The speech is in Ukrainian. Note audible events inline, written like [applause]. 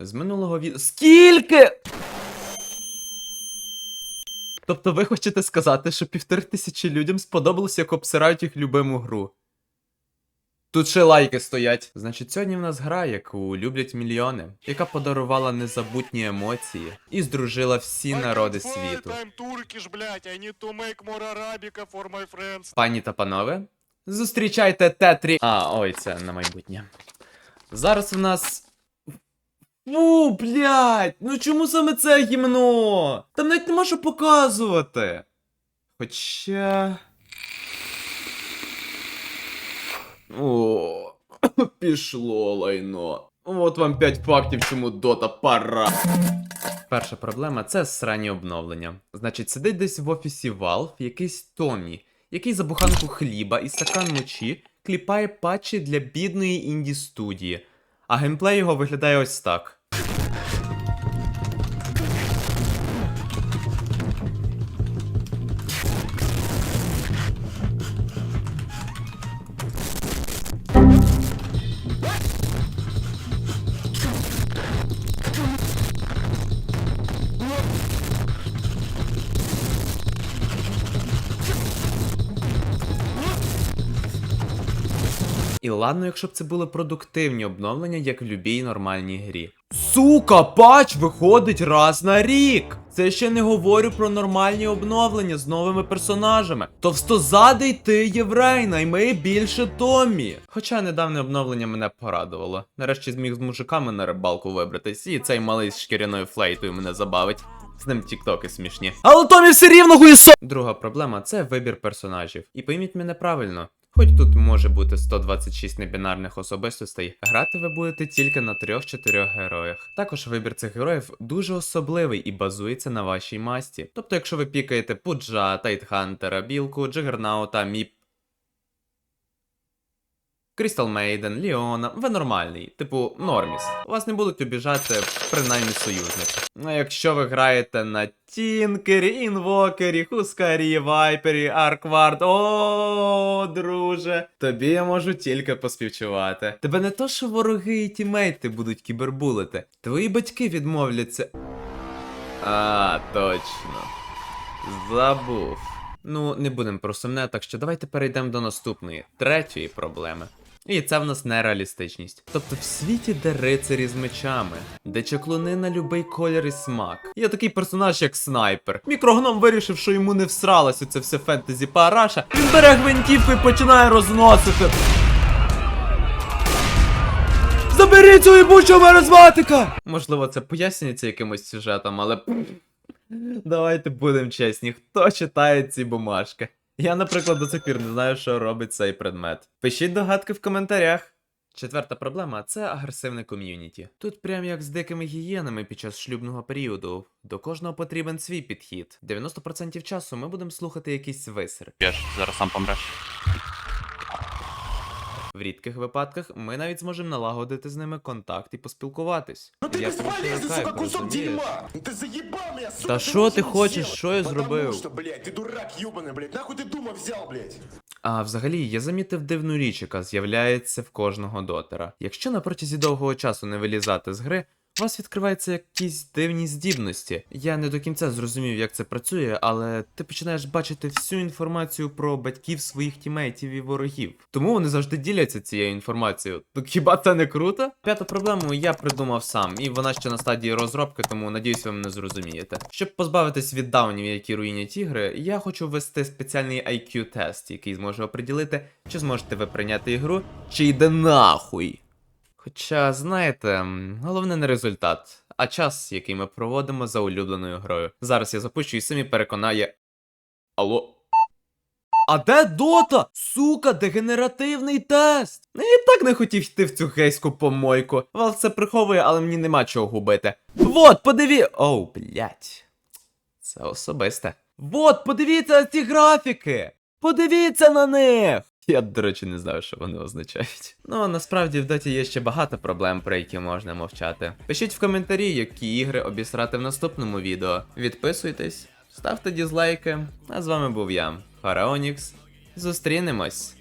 З минулого відео. Скільки? Тобто ви хочете сказати, що півтори тисячі людям сподобалось, як обсирають їх любиму гру. Тут ще лайки стоять. Значить, сьогодні в нас гра, яку люблять мільйони, яка подарувала незабутні емоції і здружила всі народи світу. Пані та панове, зустрічайте Тетрі. А, ой, це на майбутнє. Зараз в нас. Фу, блядь! Ну чому саме це гімно? Там навіть нема що показувати. Хоча. О, [coughs] пішло лайно. От вам 5 фактів, чому дота пора. Перша проблема це срані обновлення. Значить, сидить десь в офісі Valve якийсь Томі, який за буханку хліба і стакан мочі кліпає патчі для бідної інді студії, а геймплей його виглядає ось так. І ладно, якщо б це були продуктивні обновлення, як в любій нормальній грі. Сука, патч виходить раз на рік! Це ще не говорю про нормальні обновлення з новими персонажами. Товстозадий ти єврей, найми більше Томі. Хоча недавнє обновлення мене порадувало. Нарешті зміг з мужиками на рибалку вибратись, і цей малий з шкіряною флейтою мене забавить. З ним тіктоки смішні. Але Томі все рівно хуєсо! Друга проблема це вибір персонажів. І пойміть мене правильно. Хоч тут може бути 126 небінарних особистостей, грати ви будете тільки на 3-4 героях. Також вибір цих героїв дуже особливий і базується на вашій масті. Тобто, якщо ви пікаєте Пуджа, Тайтхантера, Білку, Джигернаута, Міп. Крістал Мейден, Ліона, ви нормальний, типу Норміс. Вас не будуть обіжати принаймні союзники. А якщо ви граєте на Тінкері, Інвокері, Хускарі, Вайпері, Арквард, о, друже, тобі я можу тільки поспівчувати. Тебе не то, що вороги і тімейти будуть кібербулити, твої батьки відмовляться. А, точно. Забув. Ну, не будемо про сумне, так що давайте перейдемо до наступної, третьої проблеми. І це в нас нереалістичність. Тобто в світі, де рицарі з мечами, де чаклуни на любий колір і смак. Є такий персонаж, як снайпер. Мікрогном вирішив, що йому не всралося це все фентезі параша. Він бере гвинтівку і починає розносити. Заберіть цю ібучого маразматика! Можливо, це пояснюється якимось сюжетом, але. Давайте будемо чесні, хто читає ці бумажки? Я, наприклад, до сих пір не знаю, що робить цей предмет. Пишіть догадки в коментарях. Четверта проблема це агресивне ком'юніті. Тут прям як з дикими гієнами під час шлюбного періоду. До кожного потрібен свій підхід. 90% часу ми будемо слухати якийсь висер. Я ж зараз сам помреш. В рідких випадках ми навіть зможемо налагодити з ними контакт і поспілкуватись. Ну ты Я бесполезный, просто сука, кайф, кусок розумієш? дерьма! Ты заебал меня, сука! Да ты шо ты очень хочешь? сел. Шо я Потому зробив? что, блядь, ты дурак ебаный, блядь, нахуй ты дума взял, блядь? А взагалі, я замітив дивну річ, яка з'являється в кожного дотера. Якщо на протязі довгого часу не вилізати з гри, у вас відкриваються якісь дивні здібності. Я не до кінця зрозумів, як це працює, але ти починаєш бачити всю інформацію про батьків своїх тімейтів і ворогів. Тому вони завжди діляться цією інформацією. Так хіба це не круто? П'яту проблему я придумав сам, і вона ще на стадії розробки, тому надіюсь, ви мене зрозумієте. Щоб позбавитись від даунів, які руїнять ігри, я хочу ввести спеціальний IQ-тест, який зможе оприділити, чи зможете ви прийняти ігру, чи йде нахуй. Хоча, знаєте, головне не результат, а час, який ми проводимо за улюбленою грою. Зараз я запущу і самі переконає. Алло. А де дота? Сука, дегенеративний тест. Я і так не хотів йти в цю гейську помойку. Вал це приховує, але мені нема чого губити. Вот, подиві. Оу, блять. Це особисте. Вот, подивіться на ці графіки! Подивіться на них! Я, до речі, не знаю, що вони означають. Ну, а насправді в доті є ще багато проблем, про які можна мовчати. Пишіть в коментарі, які ігри обісрати в наступному відео. Відписуйтесь, ставте дізлайки. А з вами був я, Фараонікс. Зустрінемось!